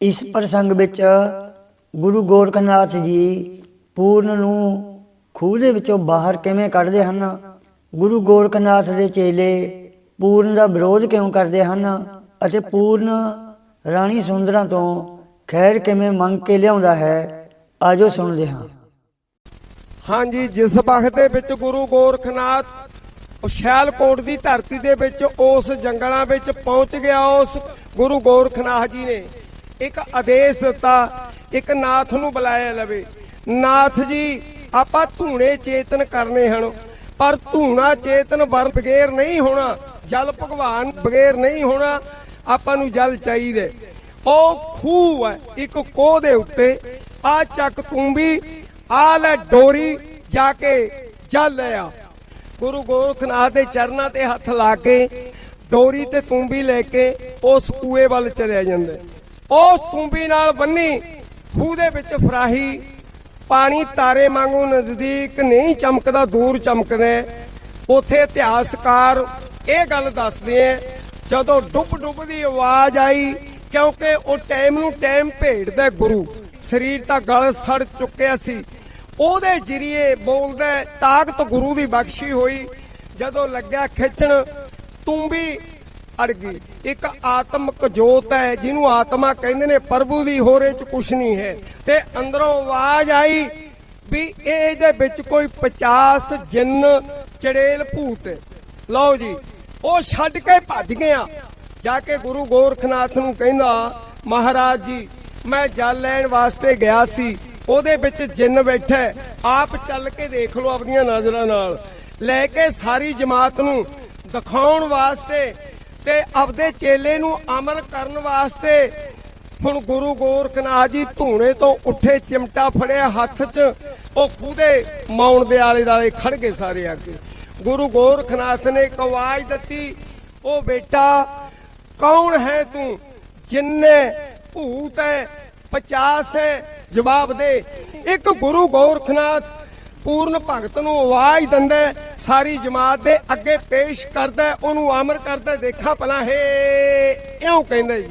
ਇਸ ਪ੍ਰਸੰਗ ਵਿੱਚ ਗੁਰੂ ਗੋਰਖਨਾਥ ਜੀ ਪੂਰਨ ਨੂੰ ਖੂਹ ਦੇ ਵਿੱਚੋਂ ਬਾਹਰ ਕਿਵੇਂ ਕੱਢਦੇ ਹਨ? ਗੁਰੂ ਗੋਰਖਨਾਥ ਦੇ ਚੇਲੇ ਪੂਰਨ ਦਾ ਵਿਰੋਧ ਕਿਉਂ ਕਰਦੇ ਹਨ ਅਤੇ ਪੂਰਨ ਰਾਣੀ ਸੁੰਦਰਾਂ ਤੋਂ ਖੈਰ ਕਿਵੇਂ ਮੰਗ ਕੇ ਲਿਆਉਂਦਾ ਹੈ? ਆਜੋ ਸੁਣਦੇ ਹਾਂ। ਹਾਂਜੀ, ਜਿਸ ਵਕਤ ਦੇ ਵਿੱਚ ਗੁਰੂ ਗੋਰਖਨਾਥ ਉਸ਼ੈਲਕੋਟ ਦੀ ਧਰਤੀ ਦੇ ਵਿੱਚ ਉਸ ਜੰਗਲਾਂ ਵਿੱਚ ਪਹੁੰਚ ਗਿਆ, ਉਸ ਗੁਰੂ ਗੋਰਖਨਾਥ ਜੀ ਨੇ। ਇੱਕ ਆਦੇਸ਼ ਦਿੱਤਾ, ਇੱਕ ਨਾਥ ਨੂੰ ਬੁਲਾਇਆ ਲਵੇ। ਨਾਥ ਜੀ, ਆਪਾਂ ਧੂਣੇ ਚੇਤਨ ਕਰਨੇ ਹਨ, ਪਰ ਧੂਣਾ ਚੇਤਨ ਵਰ ਬਗੈਰ ਨਹੀਂ ਹੋਣਾ, ਜਲ ਭਗਵਾਨ ਬਗੈਰ ਨਹੀਂ ਹੋਣਾ, ਆਪਾਂ ਨੂੰ ਜਲ ਚਾਹੀਦਾ ਉਹ ਖੂਹ ਹੈ, ਇੱਕ ਕੋਹ ਦੇ ਉੱਤੇ, ਆ ਚੱਕ ਤੂੰ ਵੀ, ਆ ਲੈ ਡੋਰੀ, ਜਾ ਕੇ ਜਲ ਲੈ ਆ। ਗੁਰੂ ਗੋਰਖਨਾਥ ਦੇ ਚਰਨਾਂ ਤੇ ਹੱਥ ਲਾ ਕੇ, ਡੋਰੀ ਤੇ ਤੂੰਬੀ ਲੈ ਕੇ, ਉਸ ਕੂਏ ਵੱਲ ਚਲਿਆ ਜਾਂਦਾ ਉਸ ਤੂੰਬੀ ਨਾਲ ਬੰਨੀ, ਖੂਹ ਦੇ ਵਿੱਚ ਫਰਾਹੀ, ਪਾਣੀ ਤਾਰੇ ਵਾਂਗੂ ਨਜ਼ਦੀਕ ਨਹੀਂ ਚਮਕਦਾ, ਦੂਰ ਚਮਕਦਾ ਹੈ। ਉਥੇ ਇਤਿਹਾਸਕਾਰ ਇਹ ਗੱਲ ਦੱਸਦੇ ਆ ਜਦੋਂ ਡੁੱਬ ਡੁੱਬ ਦੀ ਆਵਾਜ਼ ਆਈ, ਕਿਉਂਕਿ ਉਹ ਟਾਈਮ ਨੂੰ ਟਾਈਮ ਭੇੜਦਾ ਗੁਰੂ। ਸਰੀਰ ਤਾਂ ਗਲ ਸੜ ਚੁੱਕਿਆ ਸੀ। ਉਹਦੇ ਜਰੀਏ ਬੋਲਦਾ ਤਾਕਤ ਗੁਰੂ ਦੀ ਬਖਸ਼ੀ ਹੋਈ। ਜਦੋਂ ਲੱਗਿਆ ਖਿੱਚਣ ਤੂੰ ਵੀ ਅੜ ਗਈ। ਇੱਕ ਆਤਮਕ ਜੋਤ ਹੈ, ਜਿਹਨੂੰ ਆਤਮਾ ਕਹਿੰਦੇ ਨੇ, ਪ੍ਰਭੂ ਦੀ ਹੋਰੇ ਚ ਕੁਛ ਨਹੀਂ ਹੈ। ਤੇ ਅੰਦਰੋਂ ਆਵਾਜ਼ ਆਈ ਵੀ ਇਹਦੇ ਵਿੱਚ ਕੋਈ 50 ਜਿੰਨ ਚੜੇਲ ਭੂਤ ਲਓ ਜੀ, ਉਹ ਛੱਡ ਕੇ ਭੱਜ ਗਿਆ। ਜਾ ਕੇ ਗੁਰੂ ਗੋਰਖਨਾਥ ਨੂੰ ਕਹਿੰਦਾ, ਮਹਾਰਾਜ ਜੀ, ਮੈਂ ਜਲ ਲੈਣ ਵਾਸਤੇ ਗਿਆ ਸੀ। ਉਹਦੇ ਵਿੱਚ ਜਿੰਨ ਬੈਠਾ ਆਪ ਚੱਲ ਕੇ ਦੇਖ ਲਓ ਆਪਣੀਆਂ ਨਜ਼ਰਾਂ ਨਾਲ। ਲੈ ਕੇ ਸਾਰੀ ਜਮਾਤ ਨੂੰ ਦਿਖਾਉਣ ਵਾਸਤੇ ਤੇ ਆਪਦੇ ਚੇਲੇ ਨੂੰ ਅਮਲ ਕਰਨ ਵਾਸਤੇ ਹੁਣ ਗੁਰੂ ਗੋਰਖਨਾਥ ਜੀ ਧੂਣੇ ਤੋਂ ਉੱਠੇ ਚਿਮਟਾ ਫੜਿਆ ਹੱਥ 'ਚ, ਉਹ ਖੂਦੇ ਮੌਣ ਦੇ ਆਲੇ ਦਾਲੇ ਖੜ ਗਏ ਸਾਰੇ ਅੱਗੇ। ਗੁਰੂ ਗੋਰਖਨਾਥ ਨੇ ਇੱਕ ਆਵਾਜ਼ ਦਿੱਤੀ, ਉਹ ਬੇਟਾ, ਕੌਣ ਹੈ ਤੂੰ? ਜਿੰਨੇ ਭੂਤ ਹੈ 50 ਹੈ, ਜਵਾਬ ਦੇ। ਇੱਕ ਗੁਰੂ ਗੋਰਖਨਾਥ ਪੂਰਨ ਭਗਤ ਨੂੰ ਆਵਾਜ਼ ਦਿੰਦਾ ਸਾਰੀ ਜਮਾਤ ਦੇ ਅੱਗੇ ਪੇਸ਼ ਕਰਦਾ ਹੈ, ਉਹਨੂੰ ਅਮਰ ਕਰਦਾ ਦੇਖਾ ਭਲਾ ਹੈ ਇਉਂ ਕਹਿੰਦਾ ਜੀ।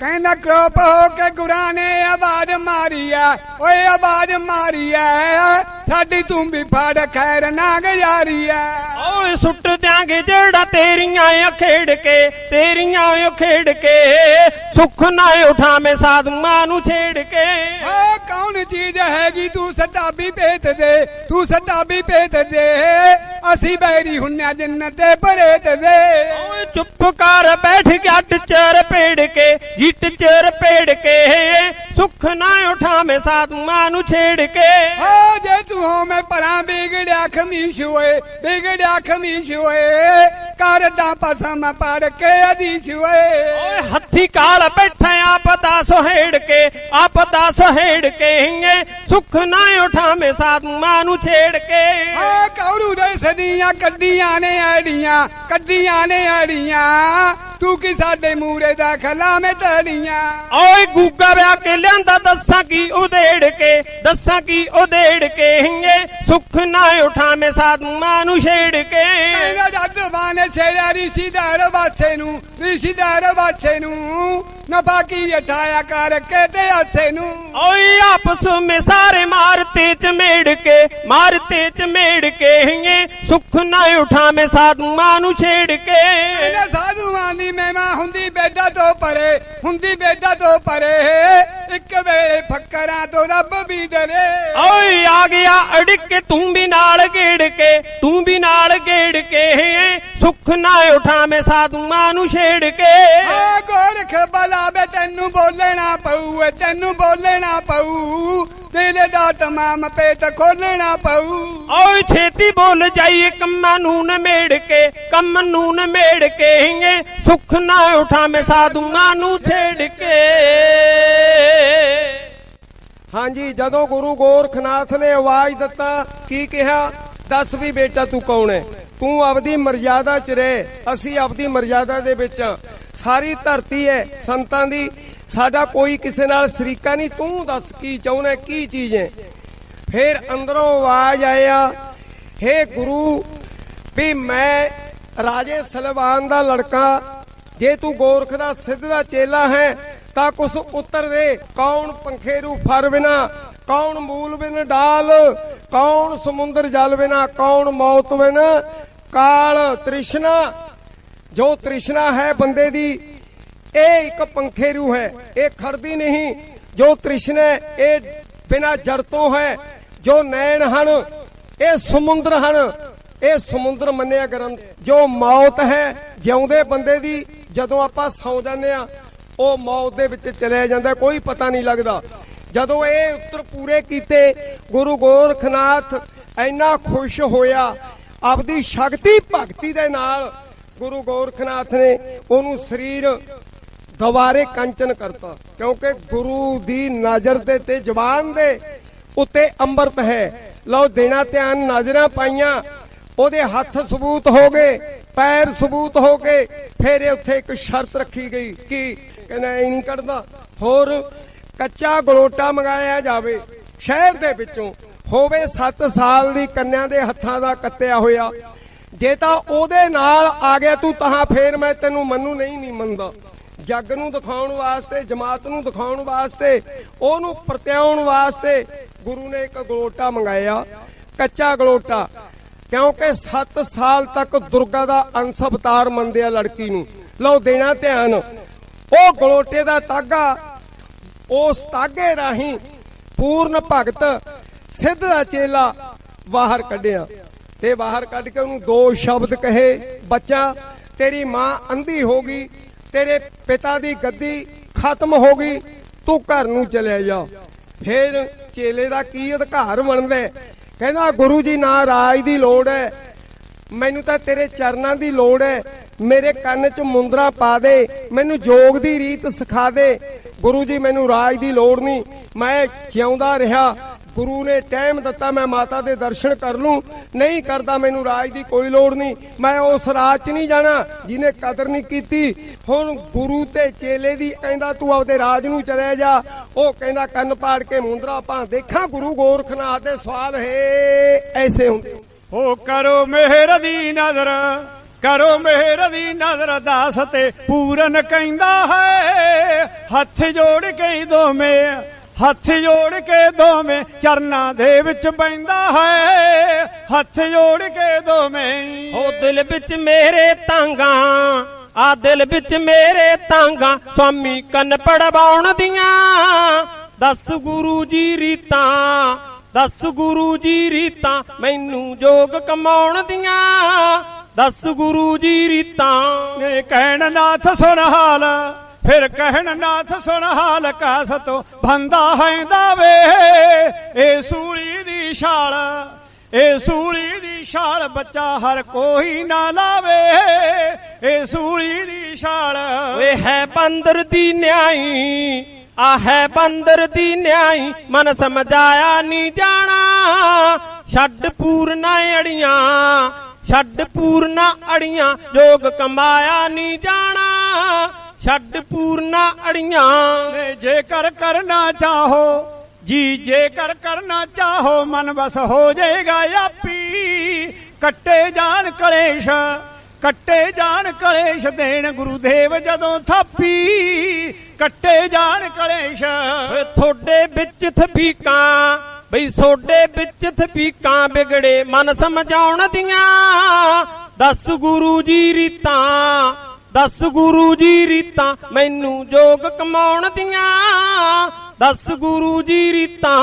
ਕਹਿੰਦਾ ਕ੍ਰੋਪ ਹੋ ਕੇ ਗੁਰਾਂ ਨੇ ਆਵਾਜ਼ ਮਾਰੀ ਐ ਓਏ ਆਵਾਜ਼ ਮਾਰੀ ਐ ਸਾਡੀ ਤੂੰ ਵੀ ਫੜ ਖੈਰ ਨਾ ਗੁਜ਼ਾਰੀ ਐ ਓਏ ਸੁੱਟ ਦਿਆਂਗੇ ਜਿਹੜਾ ਤੇਰੀਆਂ ਆ ਖੇਡ ਕੇ ਤੇਰੀਆਂ ਓ ਖੇਡ ਕੇ ਸੁੱਖ ਨਾ ਉਠਾਵੇਂ ਸਾਧੂਆਂ ਨੂੰ ਛੇੜ ਕੇ। ਚੀਜ਼ ਹੈਗੀ, ਤੂੰ ਸਤਾਬੀ ਭੇਤ ਦੇ, ਤੂੰ ਸਤਾਬੀ ਭੇਤ ਦੇ। ਅਸੀਂ ਬੈਰੀ ਹੁੰਨਿਆ ਜਿੰਨਤ ਦੇ ਭਰੇਤ ਦੇ। ਚੁੱਪ ਕਰ ਬੈਠ ਗਿਆ ਟਚਰ ਪੇੜ ਕੇ ਜਿੱਟ ਚਰ ਪੇੜ ਕੇ ਸੁੱਖ ਨਾ ਉਠਾਵੇਂ ਸਾਧੂਆਂ ਨੂੰ ਛੇੜ ਕੇ। ਓ ਜੇ ਤੂੰ ਹੋਵੇਂ ਪਰਾਂ ਵਿਗੜਿਆ ਖਮੀਸ਼ ਓਏ ਵਿਗੜਿਆ ਖਮੀਸ਼ ਓਏ ਕਰਦਾ ਪਸਮ ਪੜ ਕੇ ਅਦੀਸ਼ ਓਏ ਓਏ ਹੱਥੀ ਕਾਲ ਬੈਠਾ ਆਪ ਦਾ ਸੋਹੇੜ ਕੇ ਆਪ ਦਾ ਸੋਹੇੜ ਕੇ ਸੁੱਖ ਨਾ ਉਠਾਵੇਂ ਸਾਧੂਆਂ ਨੂੰ ਛੇੜ ਕੇ। ਆ ਕੌਰੂ ਦੇ ਸਦੀਆਂ ਕੱਢੀਆਂ ਨੇ ਆੜੀਆਂ ਕੱਢੀਆਂ ਨੇ ਆੜੀਆਂ ਤੂੰ ਕੀ ਸਾਡੇ ਮੂਰੇ ਦਾ ਖਲਾ ਮੇ ਤੜੀਆਂ ਓਏ ਗੂਗਾ ਵਿਆਹ ਕੇ ਲਿਆਂਦਾ ਦੱਸਾਂ ਕੀ ਉਧੇੜ ਕੇ ਦੱਸਾਂ ਕੀ ਉਧੇੜ ਕੇ ਹਿੰਗੇ ਸੁੱਖ ਨਾ ਉਠਾਵੇਂ ਸਾਧੂਆਂ ਨੂੰ ਛੇੜ ਕੇ। ਕਹਿੰਦਾ ਜੱਦ ਬਾਨੇ ਛੇੜਿਆ ਰਿਸ਼ੀਦਾਰ ਬਾਛੇ ਨੂੰ ਰਿਸ਼ੀਦਾਰ ਬਾਛੇ ਨੂੰ। ਨਫਾ ਕੀ ਅਠਾਇਆ ਕਰਕੇ ਤੇ ਹੱਥੇ ਨੂੰ। ਓਏ ਆਪਸ ਵਿੱਚ ਸਾਰੇ ਮਾਰਤੇ ਚ ਮੇੜ ਕੇ ਮਾਰਤੇ ਚ ਮੇੜ ਕੇ ਹਿੰਗੇ ਸੁੱਖ ਨਾ ਉਠਾਵੇਂ ਸਾਧੂਆਂ ਨੂੰ ਛੇੜ ਕੇ। ਕਹਿੰਦਾ ਸਾਧੂਆਂ ਦੀ ਮਹਿਮਾ ਹੁੰਦੀ ਬੇਦਾ ਤੋਂ ਪਰੇ ਹੁੰਦੀ ਬੇਦਾ ਤੋਂ ਪਰੇ। ਇੱਕ ਵੇਲੇ ਫੱਕਰਾਂ ਤੋਂ ਰੱਬ ਵੀ ਡਰੇ ਓਏ ਆ ਗਿਆ ਅੜਿੱਕ ਕੇ ਤੂੰ ਵੀ ਨਾਲ ਗੇੜ ਕੇ ਤੂੰ ਵੀ ਨਾਲ ਗੇੜ ਕੇ। ਸੁੱਖ ਨਾ ਉਠਾਵੇਂ ਸਾਧੂਆਂ ਨੂੰ ਛੇੜ ਕੇ। ਆ ਗੋਰਖ ਬਲਾਵੇ ਤੈਨੂੰ ਬੋਲਣਾ ਪਊ ਤੈਨੂੰ ਬੋਲਣਾ ਪਊ। ਦਿਲ ਦਾ ਤਮਾਮ ਪੇਟ ਖੋਲਣਾ ਪਊ। ਓਏ ਛੇਤੀ ਬੋਲ ਜਾਈਏ ਕੰਮਾਂ ਨੂੰ ਨਮੇੜ ਕੇ ਕੰਮ ਨੂੰ ਨਮੇੜ ਕੇ ਹਿੰਗੇ ਸੁੱਖ ਨਾ ਉਠਾਵੇਂ ਸਾਧੂਆਂ ਨੂੰ ਛੇੜ ਕੇ। ਹਾਂਜੀ ਜਦੋਂ ਗੁਰੂ ਗੋਰਖਨਾਥ ਨੇ ਆਵਾਜ਼ ਦਿੱਤਾ ਕੀ ਕਿਹਾ? ਦੱਸ ਵੀ ਬੇਟਾ ਤੂੰ ਕੌਣ ਹੈ ਤੂੰ ਆਪਦੀ ਮਰਜ਼ਾਦਾ ਚ ਰਹਿ ਅਸੀਂ ਆਪਦੀ ਮਰਜ਼ਾਦਾ ਦੇ ਵਿੱਚ। ਸਾਰੀ ਧਰਤੀ ਹੈ ਸੰਤਾਂ ਦੀ ਸਾਡਾ ਕੋਈ ਕਿਸੇ ਨਾਲ ਸ਼ਰੀਕਾ ਨਹੀਂ, ਤੂੰ ਦੱਸ ਕੀ ਚਾਹੁੰਦਾ, ਕੀ ਚੀਜ਼ ਹੈ? ਫਿਰ ਅੰਦਰੋਂ ਆਵਾਜ਼ ਆਇਆ ਹੇ ਗੁਰੂ, ਵੀ ਮੈਂ ਰਾਜੇ ਸਲਵਾਨ ਦਾ ਲੜਕਾ, ਜੇ ਤੂੰ ਗੋਰਖ ਦਾ ਸਿੱਧ ਦਾ ਚੇਲਾ ਹੈ, ਤਾਂ ਕੁਛ ਉੱਤਰ ਦੇ, ਕੌਣ ਪੰਖੇ ਰੂ ਫਰ ਬਿਨਾ, ਕੌਣ ਮੂਲ ਬਿਨ ਡਾਲ, ਕੌਣ ਸਮੁੰਦਰ ਜਲ ਬਿਨਾ, ਕੌਣ ਮੌਤ ਬਿਨ, ਕਾਲ ਤ੍ਰਿਸ਼ਨਾ, ਜੋ ਤ੍ਰਿਸ਼ਨਾ ਹੈ ਬੰਦੇ ਦੀ ਇਹ ਇੱਕ ਪੰਖੇਰੂ ਹੈ ਇਹ ਖੜਦੀ ਨਹੀਂ। ਜੋ ਕ੍ਰਿਸ਼ਨ ਹੈ, ਇਹ ਬਿਨਾ ਜੜ ਤੋਂ ਹੈ। ਜੋ ਨੈਣ ਹਨ ਇਹ ਸਮੁੰਦਰ ਹਨ। ਇਹ ਸਮੁੰਦਰ ਮੰਨਿਆ ਗ੍ਰੰਥ ਜੋ ਮੌਤ ਹੈ ਜਿਉਂਦੇ ਬੰਦੇ ਦੀ ਜਦੋਂ ਆਪਾਂ ਸੌ ਜਾਂਦੇ ਆ ਉਹ ਮੌਤ ਦੇ ਵਿੱਚ ਚਲਿਆ ਜਾਂਦਾ ਕੋਈ ਪਤਾ ਨਹੀਂ ਲੱਗਦਾ। ਜਦੋਂ ਇਹ ਉੱਤਰ ਪੂਰੇ ਕੀਤੇ ਗੁਰੂ ਗੋਰਖਨਾਥ ਇੰਨਾ ਖੁਸ਼ ਹੋਇਆ ਆਪਦੀ ਸ਼ਕਤੀ ਭਗਤੀ ਦੇ ਨਾਲ ਗੁਰੂ ਗੋਰਖਨਾਥ ਨੇ ਉਹਨੂੰ ਸਰੀਰ ਦੁਬਾਰੇ ਕੰਚਨ ਕਰਤਾ, ਕਿਉਂਕਿ ਗੁਰੂ ਦੀ ਨਜ਼ਰ ਦੇ ਤੇ ਜ਼ਬਾਨ ਦੇ ਉੱਤੇ ਅੰਮ੍ਰਿਤ ਹੈ। ਲਓ, ਦੇਣਾ ਧਿਆਨ, ਨਜ਼ਰਾਂ ਪਾਈਆਂ, ਉਹਦੇ ਹੱਥ ਸਬੂਤ ਹੋ ਗਏ, ਪੈਰ ਸਬੂਤ ਹੋ ਗਏ, ਫਿਰ ਉੱਥੇ ਇੱਕ ਸ਼ਰਤ ਰੱਖੀ ਗਈ ਕਿ ਕਹਿੰਦਾ ਇਹ ਨਹੀਂ ਕੱਢਦਾ। ਹੋਰ ਕੱਚਾ ਗਲੋਟਾ ਮੰਗਾਇਆ ਜਾਵੇ, ਸ਼ਹਿਰ ਦੇ ਵਿੱਚੋਂ ਹੋਵੇ 7 ਸਾਲ ਦੀ ਕੰਨਿਆ ਦੇ ਹੱਥਾਂ ਦਾ ਕੱਤਿਆ ਹੋਇਆ, ਜੇ ਤਾਂ ਉਹਦੇ ਨਾਲ ਆ ਗਿਆ ਤੂੰ, ਤਾਂ ਫੇਰ ਮੈਂ ਤੈਨੂੰ ਮੰਨੂ ਨਹੀਂ ਨਹੀਂ ਮੰਨਦਾ। ਜੱਗ ਨੂੰ ਦਿਖਾਉਣ ਵਾਸਤੇ, ਜਮਾਤ ਨੂੰ ਦਿਖਾਉਣ ਵਾਸਤੇ, ਉਹਨੂੰ ਪ੍ਰਤਿਆਉਣ ਵਾਸਤੇ ਗੁਰੂ ਨੇ ਇੱਕ ਗਲੋਟਾ ਮੰਗਾਇਆ। ਕੱਚਾ ਗਲੋਟਾ, ਕਿਉਂਕਿ 7 ਸਾਲ ਤੱਕ ਦੁਰਗਾ ਦਾ ਅੰਸ਼ ਅਵਤਾਰ ਮੰਨਦੇ ਆ ਲੜਕੀ ਨੂੰ। ਲਓ, ਦੇਣਾ ਧਿਆਨ। ਉਹ ਗਲੋਟੇ ਦਾ ਤਾਗਾ, ਉਸ ਤਾਗੇ ਰਾਹੀਂ ਪੂਰਨ ਭਗਤ ਸਿੱਧ ਦਾ ਚੇਲਾ ਬਾਹਰ ਕੱਢਿਆ। ਤੇ ਬਾਹਰ ਕੱਢ ਕੇ ਉਹਨੂੰ ਦੋ ਸ਼ਬਦ ਕਹੇ, ਬੱਚਾ, ਤੇਰੀ ਮਾਂ ਅੰਧੀ ਹੋ ਗਈ ਤੇਰੇ ਪਿਤਾ ਦੀ ਗੱਦੀ ਖਤਮ ਹੋ ਗਈ, ਤੂੰ ਘਰ ਨੂੰ ਚਲਿਆ ਜਾ। ਫਿਰ ਚੇਲੇ ਦਾ ਕੀ ਅਧਿਕਾਰ ਬਣਦਾ ਕਹਿੰਦਾ, ਗੁਰੂ ਜੀ, ਨਾ ਰਾਜ ਦੀ ਲੋੜ ਹੈ। ਮੈਨੂੰ ਤਾਂ ਤੇਰੇ ਚਰਨਾਂ ਦੀ ਲੋੜ ਹੈ। ਮੇਰੇ ਕੰਨ 'ਚ ਮੁੰਦਰਾ ਪਾ ਦੇ। ਮੈਨੂੰ ਜੋਗ ਦੀ ਰੀਤ ਸਿਖਾ ਦੇ। ਗੁਰੂ ਜੀ, ਮੈਨੂੰ ਰਾਜ ਦੀ ਲੋੜ ਨਹੀਂ। ਮੈਂ ਜਿਉਂਦਾ ਰਿਹਾ। ਗੁਰੂ ਨੇ ਟਾਈਮ ਦਿੱਤਾ, ਮੈਂ ਮਾਤਾ ਦੇ ਦਰਸ਼ਨ ਕਰ ਲੂੰ। ਨਹੀਂ ਕਰਦਾ ਮੈਨੂੰ ਰਾਜ ਦੀ ਕੋਈ ਲੋੜ ਨਹੀਂ। ਮੈਂ ਉਸ ਰਾਜ 'ਚ ਨਹੀਂ ਜਾਣਾ ਜਿਹਨੇ ਕਦਰ ਨਹੀਂ ਕੀਤੀ। ਹੁਣ ਗੁਰੂ ਤੇ ਚੇਲੇ ਦੀ ਕਹਿੰਦਾ, ਤੂੰ ਆਪਦੇ ਰਾਜ ਨੂੰ ਚਲੇ ਜਾ। ਉਹ ਕਹਿੰਦਾ, ਕੰਨ ਪਾੜ ਕੇ ਮੁੰਦਰਾ ਪਾ ਦੇਖਾਂ ਗੁਰੂ ਗੋਰਖਨਾਥ ਦੇ ਸਵਾਲ ਹੈ। ਐਸੇ ਹੁੰਦੇ। ਹੋ ਕਰੋ ਮਿਹਰ ਦੀ ਨਜ਼ਰ, ਕਰੋ ਮਿਹਰ ਦੀ ਨਜ਼ਰ, ਦਾਸ ਤੇ ਪੂਰਨ ਕਹਿੰਦਾ ਹੈ, ਹੱਥ ਜੋੜ ਕੇ ਦੋਵੇਂ ਹੱਥ ਜੋੜ ਕੇ ਦੋਵੇਂ ਚਰਨਾਂ ਦੇ ਵਿੱਚ ਪੈਂਦਾ ਹੈ। ਹੱਥ ਜੋੜ ਕੇ ਦੋਵੇਂ। ਹੋ ਦਿਲ ਵਿੱਚ ਮੇਰੇ ਤਾਂਗਾ ਆ ਦਿਲ ਵਿੱਚ ਮੇਰੇ ਤਾਂਗਾ ਸਵਾਮੀ ਕੰਨ ਪੜਵਾਉਣ ਦੀਆਂ। ਦਸ ਗੁਰੂ ਜੀ ਰੀਤਾਂ ਦਸ ਗੁਰੂ ਜੀ ਰੀਤਾਂ ਮੈਨੂੰ ਜੋਗ ਕਮਾਉਣ ਦੀਆਂ। ਦਸ ਗੁਰੂ ਜੀ ਰੀਤਾਂ। ਨੇ ਕਹਿਣ ਨਾਥ ਸੁਣ ਹਾਲ ਫਿਰ ਕਹਿਣ ਨਾਥ ਸੁਣ ਹਾਲ ਕਾਸ ਤੋਂ ਬੰਦਾ ਹੈਂਦਾ ਵੇ। ਏ ਸੂਲੀ ਦੀ ਛਾਲ, ਏ ਸੂਲੀ ਦੀ ਛਾਲ ਬੱਚਾ ਹਰ ਕੋਈ ਨਾ ਲਾਵੇ। ਇਹ ਸੂਲੀ ਦੀ ਛਾਲ। ਓਏ ਹੈ ਬੰਦਰ ਦੀ ਨਿਆਈ, ਆ ਹੈ ਬੰਦਰ ਦੀ ਨਿਆਈ, ਮਨ ਸਮਝਾਇਆ ਨਹੀਂ ਜਾਣਾ। ਛੱਡ ਪੂਰਨਾ ਅੜੀਆਂ, ਛੱਡ ਪੂਰਨਾ ਅੜੀਆਂ, ਜੋਗ ਕਮਾਇਆ ਨਹੀਂ ਜਾਣਾ। ਛੱਡ ਪੂਰਨਾ ਅੜੀਆਂ। ਨੇ ਜੇਕਰ ਕਰਨਾ ਚਾਹੋ ਜੀ ਜੇਕਰ ਕਰਨਾ ਚਾਹੋ ਮਨ ਬਸ ਹੋ ਜਾਏਗਾ ਆਪੀ। ਕੱਟੇ ਜਾਣ ਕਲੇਸ਼ ਕੱਟੇ ਜਾਣ ਕਲੇਸ਼ ਦੇਣ ਗੁਰੂਦੇਵ ਜਦੋਂ ਥਾਪੀ। ਕੱਟੇ ਜਾਣ ਕਲੇਸ਼। ਓਏ ਥੋੜੇ ਵਿੱਚ ਥਪੀਕਾਂ ਬਈ ਸੋਡੇ ਵਿੱਚ ਥਪੀਕਾਂ ਵਿਗੜੇ ਮਨ ਸਮਝਾਉਣ ਦੀਆਂ। ਦਸ ਗੁਰੂ ਜੀ ਰੀਤਾਂ ਦਸ ਗੁਰੂ ਜੀ ਰੀਤਾਂ, ਮੈਨੂੰ ਜੋਗ ਕਮਾਉਣ ਦੀਆਂ। ਦਸ ਗੁਰੂ ਜੀ ਰੀਤਾਂ।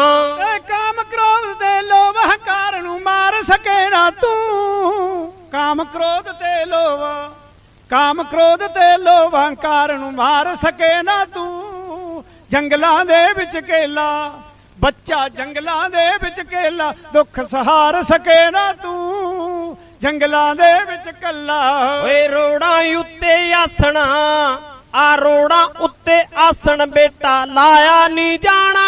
ਏ ਕਾਮ ਕ੍ਰੋਧ ਤੇ ਲੋਭ ਹੰਕਾਰ ਨੂੰ ਮਾਰ ਸਕੇ ਨਾ ਤੂੰ। ਕਾਮ ਕ੍ਰੋਧ ਤੇ ਲੋਭ, ਕਾਮ ਕ੍ਰੋਧ ਤੇ ਲੋਭ ਹੰਕਾਰ ਨੂੰ ਮਾਰ ਸਕੇ ਨਾ ਤੂੰ। ਜੰਗਲਾਂ ਦੇ ਵਿੱਚ ਕੇਲਾ, ਬੱਚਾ ਜੰਗਲਾਂ ਦੇ ਵਿੱਚ ਕੇਲਾ, ਦੁੱਖ ਸਹਾਰ ਸਕੇ ਨਾ ਤੂੰ। ਜੰਗਲਾਂ ਦੇ ਵਿੱਚ ਕੱਲਾ। ਓਏ ਰੋੜਾਂ ਉੱਤੇ ਆਸਣਾ ਆ ਰੋੜਾਂ ਉੱਤੇ ਆਸਣ ਬੇਟਾ ਲਾਇਆ ਨਹੀਂ ਜਾਣਾ।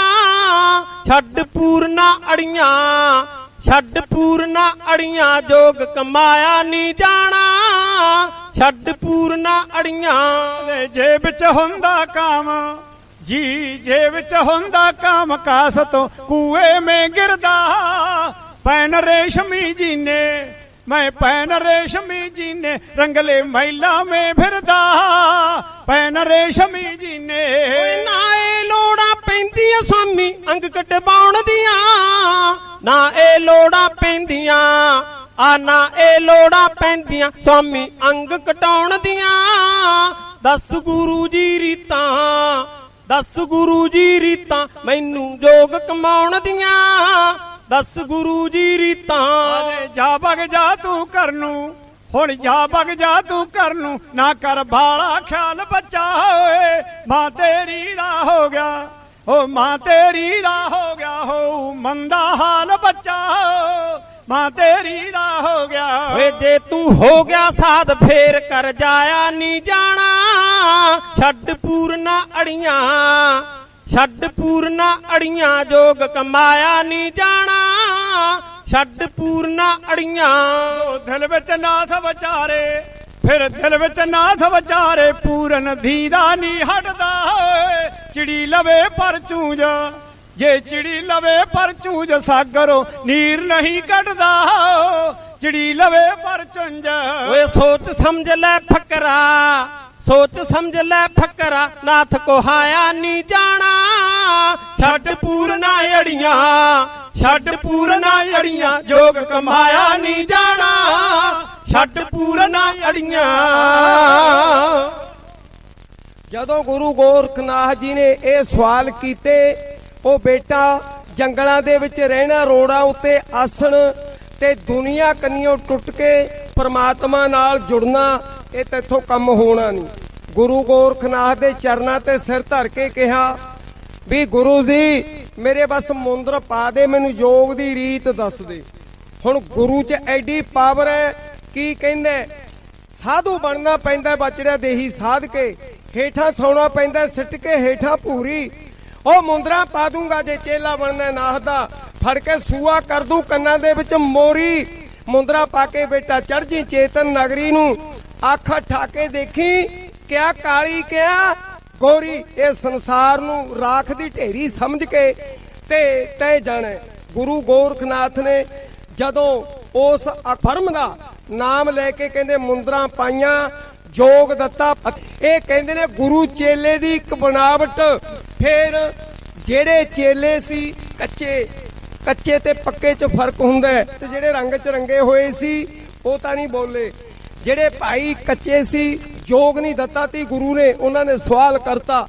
ਛੱਡ ਪੂਰਨਾ ਅੜੀਆਂ ਛੱਡ ਪੂਰਨਾ ਅੜੀਆਂ ਜੋਗ ਕਮਾਇਆ ਨਹੀਂ ਜਾਣਾ। ਛੱਡ ਪੂਰਨਾ ਅੜੀਆਂ। ਦੇ ਜੇਬ ਚ ਹੁੰਦਾ ਕਾਮ ਜੀ ਜੇਬ ਚ ਹੁੰਦਾ ਕਾਮ ਕਾਸ ਤੋਂ ਕੂਏ ਮੇ ਗਿਰਦਾ। ਪੈਨ ਰੇਸ਼ਮੀ ਜੀ ਨੇ ਮੈਂ ਪੈਨ ਰੇਸ਼ਮੀ ਜੀ ਨੇ ਰੰਗਲੇ ਮਹਿਲਾ ਮੇ ਫਿਰਦਾ। ਪੈਨ ਰੇਸ਼ਮੀ ਜੀ ਨੇ ਓਏ ਨਾ ਇਹ ਲੋੜਾਂ ਪੈਂਦੀਆਂ ਸਵਾਮੀ, ਅੰਗ ਕਟਵਾਉਣ ਦੀਆਂ। ਨਾ ਇਹ ਲੋੜਾਂ ਪੈਂਦੀਆਂ, ਆ ਨਾ ਇਹ ਲੋੜਾਂ ਪੈਂਦੀਆਂ ਸਵਾਮੀ, ਅੰਗ ਕਟਾਉਣ ਦੀਆਂ। ਦਸ ਗੁਰੂ ਜੀ ਰੀਤਾਂ, ਦਸ ਗੁਰੂ ਜੀ ਰੀਤਾਂ, ਮੈਨੂੰ ਜੋਗ ਕਮਾਉਣ ਦੀਆਂ। ਦਸ ਗੁਰੂ ਜੀ ਰੀਤਾਂ। ਜਾ ਵਗ ਜਾ ਤੂੰ ਕਰ ਨੂੰ ਹੁਣ ਜਾ ਵਗ ਜਾ ਤੂੰ ਕਰ ਨੂੰ ਨਾ ਕਰ ਬਾਲਾ ਖਿਆਲ ਬੱਚਾ ਓਏ ਮਾਂ ਤੇਰੀ ਦਾ ਹੋ ਗਿਆ ਓ ਮਾਂ ਤੇਰੀ ਦਾ ਹੋ ਗਿਆ ਹੋ ਮੰਦਾ ਹਾਲ ਬੱਚਾ ਮਾਂ ਤੇਰੀ ਦਾ ਹੋ ਗਿਆ। ਓਏ ਜੇ ਤੂੰ ਹੋ ਗਿਆ ਸਾਧ ਫੇਰ ਕਰ ਜਾਇਆ ਨਹੀਂ ਜਾਣਾ ਛੱਡ ਪੂਰਨਾ ਅੜੀਆਂ। ਛੱਡ ਪੂਰਨਾ ਅੜੀਆਂ ਜੋਗ ਕਮਾਇਆ ਨਹੀਂ ਜਾਣਾ। ਛੱਡ ਪੂਰਨਾ ਅੜੀਆਂ। ਦਿਲ ਵਿੱਚ ਨਾਥ ਵਿਚਾਰੇ ਫਿਰ ਦਿਲ ਵਿੱਚ ਨਾਥ ਵਿਚਾਰੇ ਪੂਰਨ ਧੀਦਾ ਨਹੀਂ ਹਟਦਾ। ਚਿੜੀ ਲਵੇ ਪਰ ਚੂੰਜ ਜੇ ਚਿੜੀ ਲਵੇ ਪਰ ਚੂੰਜ ਸਾਗਰੋ ਨੀਰ ਨਹੀਂ ਕੱਢਦਾ। ਚਿੜੀ ਲਵੇ ਪਰ ਚੁੰਜ ਓਏ ਸੋਚ ਸਮਝ ਲੈ ਫਕਰਾ ਸੋਚ ਸਮਝ ਲੈ ਫਕਰਾ, ਨਾਥ ਕੋ ਹਾਇਆ ਨਹੀਂ ਜਾਣਾ। ਛੱਡ ਪੂਰਨਾ ਅੜੀਆਂ, ਛੱਡ ਪੂਰਨਾ ਅੜੀਆਂ, ਜੋਗ ਕਮਾਇਆ ਨਹੀਂ ਜਾਣਾ। ਛੱਡ ਪੂਰਨਾ ਅੜੀਆਂ। ਜਦੋਂ ਗੁਰੂ ਗੋਰਖਨਾਥ ਜੀ ਨੇ ਇਹ ਸਵਾਲ ਕੀਤੇ, ਉਹ ਬੇਟਾ ਜੰਗਲਾਂ ਦੇ ਵਿੱਚ ਰਹਿਣਾ, ਰੋੜਾਂ ਉੱਤੇ ਆਸਣ ਤੇ ਦੁਨੀਆ ਕੰਨਿਓ ਟੁੱਟ ਕੇ ਪ੍ਰਮਾਤਮਾ ਨਾਲ ਜੁੜਨਾ ਇਹ ਤੇਥੋਂ ਕੰਮ ਹੋਣਾ ਨਹੀਂ। ਗੁਰੂ ਗੋਰਖਨਾਥ ਦੇ ਚਰਨਾਂ ਤੇ ਸਿਰ ਧਰ ਕੇ ਕਿਹਾ, ਵੀ ਗੁਰੂ ਜੀ, ਮੇਰੇ ਬਸ ਮੁੰਦਰ ਪਾ ਦੇ, ਮੈਨੂੰ ਯੋਗ ਦੀ ਰੀਤ ਦੱਸ ਦੇ। ਹੁਣ ਗੁਰੂ 'ਚ ਐਡੀ ਪਾਵਰ ਹੈ, ਕੀ ਕਹਿੰਦੇ ਸਾਧੂ ਬਣਨਾ ਪੈਂਦਾ, ਬਚੜਿਆ ਦੇਹੀ ਸਾਧ ਕੇ ਹੇਠਾਂ ਸੌਣਾ ਪੈਂਦਾ ਸਿੱਟ ਕੇ ਹੇਠਾਂ ਭੂਰੀ। ਉਹ ਮੁੰਦਰਾ ਪਾ ਦੂੰਗਾ ਜੇ ਚੇਲਾ ਬਣਨਾ ਨਾਹ ਦਾ ਫੜ ਕੇ ਸੂਆ ਕਰ ਦੂੰ ਕੰਨਾਂ ਦੇ ਵਿੱਚ ਮੋਰੀ। ਮੁੰਦਰਾ ਪਾ ਕੇ ਬੇਟਾ ਚੜ ਜੀ ਚੇਤਨ ਨਗਰੀ ਨੂੰ। ਅੱਖ ਠਾ ਦੇਖੀ, ਕਿਆ ਕਾਲੀ, ਕਿਆ ਗੋਰੀ। ਇਹ ਸੰਸਾਰ ਨੂੰ ਰਾਖ ਦੀ ਢੇਰੀ ਸਮਝ ਕੇ ਤੇ ਤੈ ਜਾਣੇ। ਗੁਰੂ ਗੋਰਖਨਾਥ ਨੇ ਜਦੋਂ ਉਸ ਅਫਰਮ ਦਾ ਨਾਮ ਲੈ ਕੇ ਕਹਿੰਦੇ ਮੁੰਦਰਾਂ ਪਾਈਆਂ, ਜੋਗ ਦਿੱਤਾ। ਇਹ ਕਹਿੰਦੇ ਨੇ ਗੁਰੂ ਚੇਲੇ ਦੀ ਇੱਕ ਬਣਾਵਟ। ਫਿਰ ਜਿਹੜੇ ਚੇਲੇ ਸੀ, ਕੱਚੇ ਕੱਚੇ ਤੇ ਪੱਕੇ 'ਚ ਫ਼ਰਕ ਹੁੰਦਾ ਤੇ ਜਿਹੜੇ ਰੰਗ 'ਚ ਰੰਗੇ ਹੋਏ ਸੀ, ਉਹ ਤਾਂ ਨਹੀਂ ਬੋਲੇ। ਜਿਹੜੇ ਭਾਈ ਕੱਚੇ ਸੀ, ਜੋਗ ਨਹੀਂ ਦਿੱਤਾ ਤੀ, ਗੁਰੂ ਨੇ, ਉਹਨਾਂ ਨੇ ਸਵਾਲ ਕਰਤਾ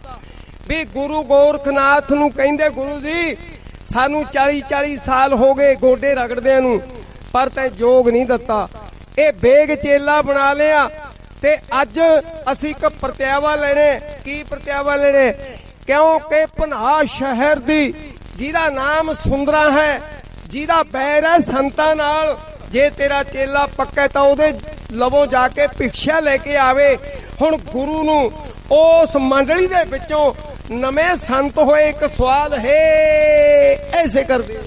ਵੀ ਗੁਰੂ ਗੋਰਖਨਾਥ ਨੂੰ ਕਹਿੰਦੇ ਗੁਰੂ ਜੀ, ਸਾਨੂੰ 40 40 ਸਾਲ ਹੋ ਗਏ ਗੋਡੇ ਰਗੜਦਿਆਂ ਨੂੰ, ਪਰ ਤੈਂ ਜੋਗ ਨਹੀਂ ਦਿੱਤਾ। ਇਹ ਬੇਗ ਚੇਲਾ ਬਣਾ ਲਿਆ ਤੇ ਅੱਜ ਅਸੀਂ ਇੱਕ ਪ੍ਰਤਿਆਵਾ ਲੈਣੇ। ਕੀ ਪ੍ਰਤਿਆਵਾ ਲੈਣੇ? ਕਿਉਂਕਿ ਪਨਾਹ ਸ਼ਹਿਰ ਦੀ, ਜਿਹਦਾ ਨਾਮ ਸੁੰਦਰਾ ਹੈ, ਜਿਹਦਾ ਬੈਰ ਹੈ ਸੰਤਾਂ ਨਾਲ, ਜੇ ਤੇਰਾ ਚੇਲਾ ਪੱਕਾ ਤਾਂ ਉਹਦੇ ਲਵੋਂ ਜਾ ਕੇ ਭਿਕਸ਼ਾ ਲੈ ਕੇ ਆਵੇ। ਹੁਣ ਗੁਰੂ ਨੂੰ ਉਸ ਮੰਡਲੀ ਦੇ ਵਿੱਚੋਂ ਨਵੇਂ ਸੰਤ ਹੋਏ ਇੱਕ ਸਵਾਲ ਹੈ। ਐਸੇ ਕਰਦੇ।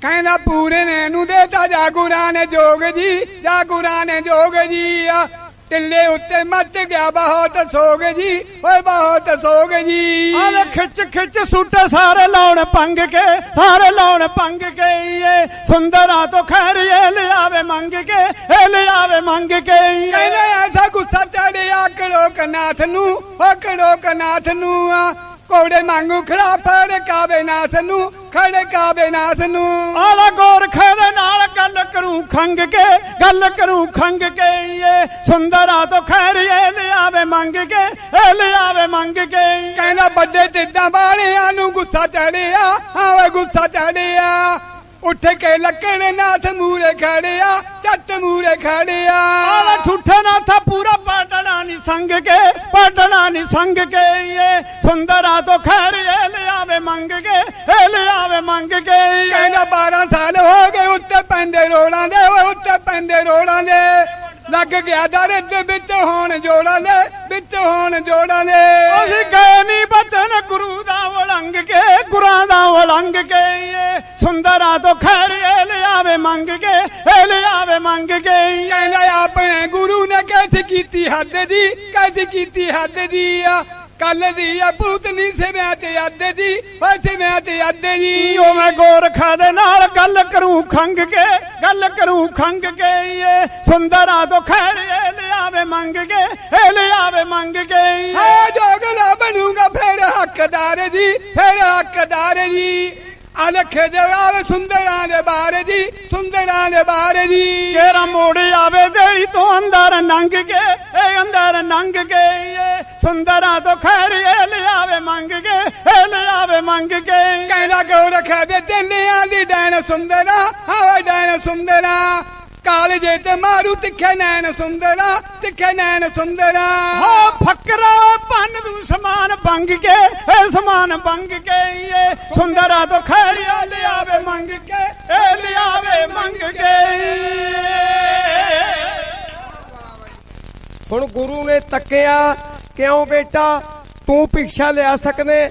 ਕਹਿੰਦਾ, ਪੂਰੇ ਨੇ ਇਹਨੂੰ ਦੇਤਾ ਜਾਗੁਰਾਂ ਨੇ ਜੋਗ ਜੀ, ਜਾਗੁਰਾਂ ਨੇ ਜੋਗ ਜੀ ਆ। ਟਿੱਲੇ ਉੱਤੇ ਮੱਚ ਗਿਆ ਬਹੁਤ ਸੋਗ ਜੀ। ਓਏ ਬਹੁਤ ਸੋਗ ਜੀ। ਆਲੇ ਖਿੱਚ ਖਿੱਚ ਸੂਟੇ ਸਾਰੇ ਲਾਉਣ ਪੰਗ ਕੇ ਸਾਰੇ ਲਾਉਣ ਪੰਗ ਕੇ ਇਹ ਸੁੰਦਰਾਂ ਤੋਂ ਖੈਰ ਇਹ ਲਿਆਵੇ ਮੰਗ ਕੇ ਇਹ ਲਿਆਵੇ ਮੰਗ ਕੇ ਕਹਿੰਦਾ ਐਸਾ ਗੁੱਸਾ ਚੜਿਆ ਕਰੋ ਕਨਾਥ ਨੂੰ ਓ ਕਰੋ ਕਨਾਥ ਨੂੰ ਆ। ਕੋੜੇ ਮੰਗੂ ਖੜਾ ਫੜ ਕਾਵੇ ਨਾਥ ਨੂੰ ਖੜੇ ਕਾਵੇ ਨਾਥ ਨੂੰ। ਆਲਾ ਗੋਰਖੇ ਦੇ ਨਾਲ ਗੱਲ ਕਰੂੰ ਖੰਗ ਕੇ ਗੱਲ ਕਰੂੰ ਖੰਗ ਕੇ ਇਹ ਸੁੰਦਰਾਂ ਤੋਂ ਖੈਰ ਇਹ ਲਿਆਵੇ ਮੰਗ ਕੇ ਇਹ ਲਿਆਵੇ ਮੰਗ ਕੇ ਕਹਿੰਦਾ ਵੱਡੇ ਜਿੱਦਾਂ ਵਾਲਿਆਂ ਨੂੰ ਗੁੱਸਾ ਚੜਿਆ ਓਏ ਗੁੱਸਾ ਚੜਿਆ। ਉੱਠ ਕੇ ਲੱਕੜ ਨਾਥ ਮੂਰੇ ਖੜਿਆ ਚੱਟ ਮੂਰੇ ਖੜਿਆ। ਆਲਾ ਠੁੱਠਾ ਨਾ ਥਾ ਪੂਰਾ ਪਾਟਣਾ ਨਹੀਂ ਸੰਗ ਕੇ ਪਾਟਣਾ ਨਹੀਂ ਸੰਗ ਕੇ ਇਹ ਸੁੰਦਰਾਂ ਤੋਂ ਖੈਰ ਇਹ ਲਿਆਵੇ ਮੰਗ ਕੇ ਇਹ ਲਿਆਵੇ ਮੰਗ ਕੇ ਕਹਿੰਦਾ 12 ਸਾਲ ਹੋ ਗਏ ਉੱਤੇ ਪੈਂਦੇ ਰੋੜਾਂ ਦੇ ਉੱਤੇ ਪੈਂਦੇ ਰੋੜਾਂ ਦੇ। ਲੱਗ ਗਿਆ ਦਰ ਦੇ ਵਿੱਚ ਹੋਣ ਜੋੜਾਂ ਦੇ ਵਿੱਚ ਹੋਣ ਜੋੜਾਂ ਦੇ। ਅਸੀਂ ਗਏ ਨਹੀਂ ਬਚਨ ਗੁਰੂ ਦਾ ਉਲੰਘ ਕੇ ਗੁਰਾਂ ਦਾ ਉਲੰਘ ਕੇ ਸੁੰਦਰਾਂ ਤੋਂ ਖੈਰ ਇਹ ਲਿਆਵੇ ਮੰਗ ਕੇ ਇਹ ਲਿਆਵੇ ਮੰਗ ਕੇ ਕਹਿੰਦਾ ਆਪਣੇ ਗੁਰੂ ਨੇ ਕੈਸੇ ਕੀਤੀ ਹੱਦ ਦੀ ਕੈਸੇ ਕੀਤੀ ਹੱਦ ਦੀ ਆ। ਕੱਲ ਦੀ ਆ ਭੂਤਨੀ ਸਿਵਿਆਂ ਤੇ ਅੱਧੇ ਦੀ। ਓਏ ਸਿਵਿਆਂ ਤੇ ਅੱਧੇ ਜੀ ਓ ਮੈਂ ਗੋਰਖਾ ਦੇ ਨਾਲ ਗੱਲ ਕਰੂ ਖੰਗ ਕੇ, ਗੱਲ ਕਰੂ ਖੰਗ ਕੇ ਏ ਸੁੰਦਰਾਂ ਤੋਂ ਖੈਰ ਇਹ ਲਿਆਵੇ ਮੰਗ ਕੇ, ਇਹ ਲਿਆਵੇ ਮੰਗ ਕੇ ਹੈ ਜੋਗਲਾ ਬਣੂਗਾ ਫੇਰ ਹੱਕਦਾਰ ਜੀ, ਫੇਰ ਹੱਕਦਾਰ ਜੀ। ਅਲਖ ਜਵਾਬ ਸੁੰਦਰਾਂ ਦੇ ਬਾਰੇ ਜੀ ਸੁੰਦਰਾਂ ਦੇ ਬਾਰੇ ਜੀ। ਕੇਰਾ ਮੋੜ ਆਵੇ ਦੇਈ ਤੋਂ ਅੰਦਰ ਨੰਗ ਕੇ ਇਹ ਅੰਦਰ ਨੰਗ ਕੇ ਏ ਸੁੰਦਰਾਂ ਤੋਂ ਖੈਰ ਇਹ ਲਿਆਵੇ ਮੰਗ ਕੇ ਇਹ ਲਿਆਵੇ ਮੰਗ ਕੇ। ਕਹਿੰਦਾ ਕਿਉਂ ਰੱਖਿਆ ਦੇ ਦਿੱਲੀਆਂ ਦੀ ਡੈਣ ਸੁੰਦਰਾ ਹਵਾ ਡੈਣ ਸੁੰਦਰਾ। ਕਾਲਜੇ ਤੇ ਮਾਰੂ ਤਿੱਖੇ ਨੈਣ ਸੁੰਦਰਾ ਤਿੱਖੇ ਨੈਣ ਸੁੰਦਰਾ। ਹੋ ਫਕਰਾ ਪੰਨ ਦੂ ਸਮਾਨ ਬੰਗ ਕੇ ਇਹ ਸਮਾਨ ਬੰਗ ਕੇ ਏ ਸੁੰਦਰਾ ਤੋਂ ਖੈਰ ਇਹ ਲਿਆਵੇ ਮੰਗ ਕੇ ਇਹ ਲਿਆਵੇ ਮੰਗ ਕੇ। ਹੁਣ ਗੁਰੂ ਨੇ ਤੱਕਿਆ ਕਿਉਂ ਬੇਟਾ? ਤੂੰ ਭਿਕਸ਼ਾ ਲਿਆ ਸਕਨੇ?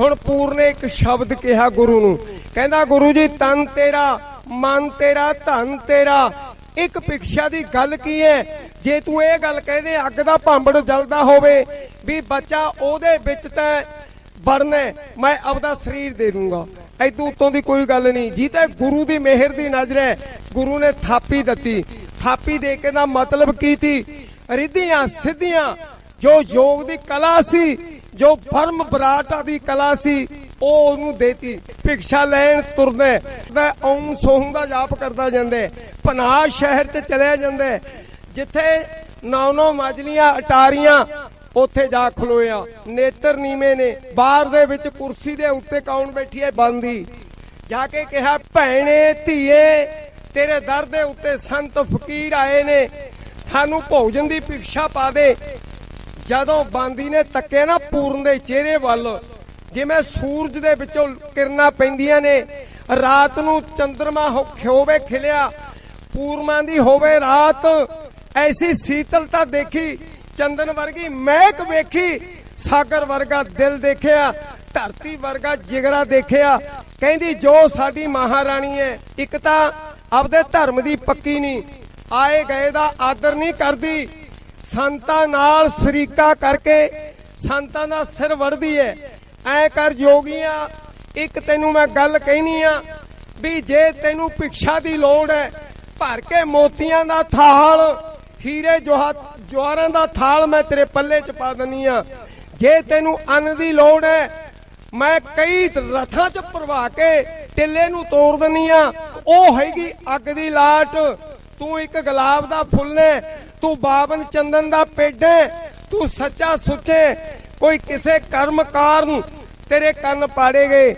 ਹੁਣ ਪੂਰ ਨੇ ਇੱਕ ਸ਼ਬਦ ਕਿਹਾ ਗੁਰੂ ਨੂੰ। ਕਹਿੰਦਾ ਗੁਰੂ ਜੀ ਤਨ ਤੇਰਾ ਮਨ ਤੇਰਾ ਧਨ ਤੇਰਾ ਇੱਕ ਭਿਕਸ਼ਾ ਦੀ ਗੱਲ ਕੀ ਹੈ? ਜੇ ਤੂੰ ਇਹ ਗੱਲ ਕਹਿੰਦੇ ਅੱਗ ਦਾ ਭਾਂਬੜ ਜਲਦਾ ਹੋਵੇ ਵੀ ਬੱਚਾ ਉਹਦੇ ਵਿੱਚ ਤਾਂ ਵੜਨਾ ਮੈਂ ਆਪਦਾ ਸਰੀਰ ਦੇ ਦੂੰਗਾ। ਐਦੂ ਉਤੋਂ ਦੀ ਕੋਈ ਗੱਲ ਨਹੀਂ। ਜੀ ਤੇ ਗੁਰੂ ਦੀ ਮਿਹਰ ਦੀ ਨਜ਼ਰ ਹੈ। ਗੁਰੂ ਨੇ ਥਾਪੀ ਦਿੱਤੀ। ਥਾਪੀ ਦੇ ਕੇ ਦਾ ਮਤਲਬ ਕੀ ਸੀ ਰਿੱਧੀਆਂ, ਸਿੱਧੀਆਂ। ਜੋ ਯੋਗ ਦੀ ਕਲਾ ਸੀ, ਜੋ ਫਰਮ ਬਰਾਟਾ ਦੀ ਕਲਾ ਸੀ ਉਹ ਉਹਨੂੰ ਦੇਤੀ। ਭਿਕਸ਼ਾ ਲੈਣ ਤੁਰਦੇ। ਮੈਂ ਓਮ ਸੋਹੰ ਦਾ ਜਾਪ ਕਰਦਾ ਜਾਂਦੇ। ਪਨਾਹ ਸ਼ਹਿਰ ਚ ਚਲੇ ਜਾਂਦੇ। ਜਿੱਥੇ ਨੌ ਨੌ ਮਜਲੀਆਂ ਅਟਾਰੀਆਂ ਉੱਥੇ ਜਾ ਖਲੋਇਆ। ਨੇਤਰ ਨੀਵੇਂ ਨੇ। ਬਾਹਰ ਦੇ ਵਿੱਚ ਕੁਰਸੀ ਦੇ ਉੱਤੇ ਕੌਣ ਬੈਠੀ ਹੈ? ਬੰਦੀ। ਜਾ ਕੇ ਕਿਹਾ, ਭੈਣੇ, ਧੀਏ, ਤੇਰੇ ਦਰ ਦੇ ਉੱਤੇ ਸੰਤ ਫਕੀਰ ਆਏ ਨੇ। ਸਾਨੂੰ ਭੋਜਨ ਦੀ ਭਿਕਸ਼ਾ ਪਾ ਦੇ। ਜਦੋਂ ਬਾਂਦੀ ਨੇ ਤੱਕਿਆ ਨਾ ਪੂਰਨ ਦੇ ਚਿਹਰੇ ਵੱਲ ਜਿਵੇਂ ਸੂਰਜ ਦੇ ਵਿੱਚੋਂ ਕਿਰਨਾਂ ਪੈਂਦੀਆਂ ਨੇ, ਰਾਤ ਨੂੰ ਚੰ드ਰਮਾ ਹੋਵੇ ਖਿਲਿਆ, ਪੂਰਮਾਂ ਦੀ ਹੋਵੇ ਰਾਤ, ਐਸੀ ਸੀਤਲਤਾ ਦੇਖੀ, ਚੰਦਨ ਵਰਗੀ ਮਹਿਕ ਵੇਖੀ, ਸਾਗਰ ਵਰਗਾ ਦਿਲ ਦੇਖਿਆ, ਧਰਤੀ ਵਰਗਾ ਜਿਗਰਾ ਦੇਖਿਆ। ਕਹਿੰਦੀ, ਜੋ ਸਾਡੀ ਮਹਾਰਾਣੀ ਹੈ ਇੱਕ ਤਾਂ ਆਪਦੇ ਧਰਮ ਦੀ ਪੱਕੀ ਨਹੀਂ, ਆਏ ਗਏ ਦਾ ਆਦਰ ਨਹੀਂ ਕਰਦੀ। ਸੰਤਾਂ ਨਾਲ ਸ਼ਰੀਕਾ ਕਰਕੇ, ਸੰਤਾਂ ਦਾ ਸਿਰ ਵੜਦੀ ਹੈ ਐ ਕਰ ਜੋਗੀਆਂ, ਇੱਕ ਤੈਨੂੰ ਮੈਂ ਗੱਲ ਕਹਿਨੀ ਆ ਵੀ ਜੇ ਤੈਨੂੰ ਭਿਕਸ਼ਾ ਦੀ ਲੋੜ ਹੈ ਭਰ ਕੇ ਮੋਤੀਆਂ ਦਾ ਥਾਲ, ਹੀਰੇ ਜਵਾਰਾਂ ਦਾ ਥਾਲ ਮੈਂ ਤੇਰੇ ਪੱਲੇ ਚ ਪਾ ਦਨੀ ਆ। ਜੇ ਤੈਨੂੰ ਅੰਨ ਦੀ ਲੋੜ ਹੈ ਮੈਂ ਕਈ ਰਥਾਂ ਚ ਭਰਵਾ ਕੇ ਟਿੱਲੇ ਨੂੰ ਤੋੜ ਦਨੀ ਆ। ਉਹ ਹੈਗੀ ਅੱਗ ਦੀ ਲਾਟ। ਤੂੰ ਇੱਕ ਗੁਲਾਬ ਦਾ ਫੁੱਲ ਨੇ ਤੂੰ ਬਾਬਨ ਚੰਦਨ ਦਾ ਪੇਡ ਹੈ ਤੂੰ ਸੱਚਾ ਸੁੱਚੇ ਕੋਈ ਕਿਸੇ ਕਰਮ ਕਾਰਨ ਤੇਰੇ ਕੰਨ ਪਾੜੇ ਗਏ।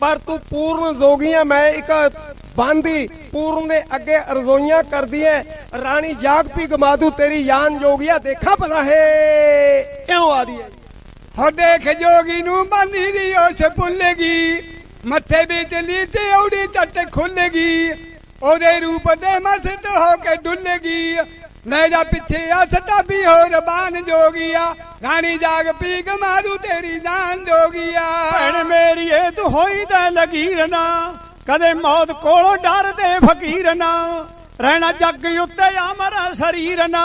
ਪਰ ਤੂੰ ਪੂਰਨ ਜੋਗੀਆਂ ਮੈਂ ਇੱਕ ਬਾਂਦੀ ਪੂਰਨ ਦੇ ਅੱਗੇ ਅਰਜ਼ੋਈਆਂ ਕਰਦੀ ਐ। ਰਾਣੀ ਜਾਗ ਪੀ ਗਮਾਦੂ, ਤੇਰੀ ਯਾਨ ਜੋਗੀਆ ਦੇਖਾ ਭਲਾ ਹੈ। ਆਦੀ ਹੈ ਹੋ ਦੇਖ ਜੋਗੀ ਨੂੰ ਬਾਂਦੀ ਦੀ ਉਸ ਭੁੱਲੇਗੀ। ਮੱਥੇ ਵਿੱਚ ਲੀਤੇ ਔੜੀ ਚੱਟ ਖੁੱਲੇਗੀ। ਉਹਦੇ ਰੂਪ ਦੇ ਮਸਤ ਹੋ ਕੇ ਡੁੱਲੇਗੀ ਲੈ ਜਾ ਪਿੱਛੇ ਆ ਸਤਾਬੀ ਹੋਰ ਬਾਨ ਜੋਗੀਆ ਰਾਣੀ ਜਾਗ ਪੀ ਗਮਾਰੂ ਤੇਰੀ ਜਾਨ ਜੋਗੀਆ ਭੈਣ ਮੇਰੀ ਏ ਤੂੰ ਹੋਈ ਤਾਂ ਲਗੀਰ ਨਾ। ਕਦੇ ਮੌਤ ਕੋਲੋਂ ਡਰਦੇ ਫਕੀਰ ਨਾ। ਰਹਿਣਾ ਜੱਗ ਉੱਤੇ ਅਮਰ ਸਰੀਰ ਨਾ